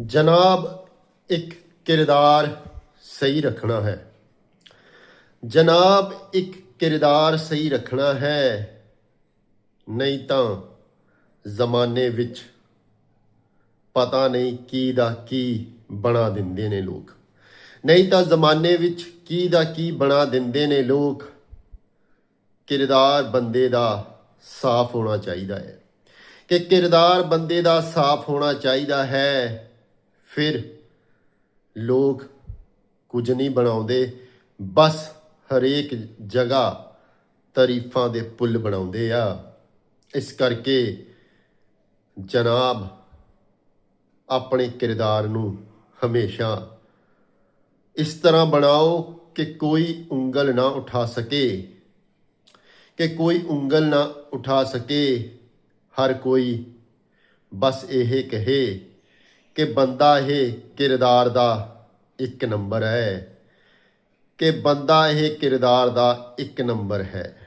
ਜਨਾਬ, ਇੱਕ ਕਿਰਦਾਰ ਸਹੀ ਰੱਖਣਾ ਹੈ। ਜਨਾਬ, ਇੱਕ ਕਿਰਦਾਰ ਸਹੀ ਰੱਖਣਾ ਹੈ। ਨਹੀਂ ਤਾਂ ਜ਼ਮਾਨੇ ਵਿੱਚ ਪਤਾ ਨਹੀਂ ਕੀ ਦਾ ਕੀ ਬਣਾ ਦਿੰਦੇ ਨੇ ਲੋਕ। ਨਹੀਂ ਤਾਂ ਜ਼ਮਾਨੇ ਵਿੱਚ ਕੀ ਦਾ ਕੀ ਬਣਾ ਦਿੰਦੇ ਨੇ ਲੋਕ। ਕਿਰਦਾਰ ਬੰਦੇ ਦਾ ਸਾਫ਼ ਹੋਣਾ ਚਾਹੀਦਾ ਹੈ। ਕਿ ਕਿਰਦਾਰ ਬੰਦੇ ਦਾ ਸਾਫ਼ ਹੋਣਾ ਚਾਹੀਦਾ ਹੈ ਫਿਰ ਲੋਕ ਕੁਝ ਨਹੀਂ ਬਣਾਉਂਦੇ, ਬਸ ਹਰੇਕ ਜਗ੍ਹਾ ਤਾਰੀਫਾਂ ਦੇ ਪੁੱਲ ਬਣਾਉਂਦੇ ਆ। ਇਸ ਕਰਕੇ ਜਨਾਬ ਆਪਣੇ ਕਿਰਦਾਰ ਨੂੰ ਹਮੇਸ਼ਾ ਇਸ ਤਰ੍ਹਾਂ ਬਣਾਓ ਕਿ ਕੋਈ ਉਂਗਲ ਨਾ ਉਠਾ ਸਕੇ, ਕਿ ਕੋਈ ਉਂਗਲ ਨਾ ਉਠਾ ਸਕੇ, ਹਰ ਕੋਈ ਬਸ ਇਹ ਕਹੇ ਕਿ ਬੰਦਾ ਇਹ ਕਿਰਦਾਰ ਦਾ ਇੱਕ ਨੰਬਰ ਹੈ। ਕਿ ਬੰਦਾ ਇਹ ਕਿਰਦਾਰ ਦਾ ਇੱਕ ਨੰਬਰ ਹੈ।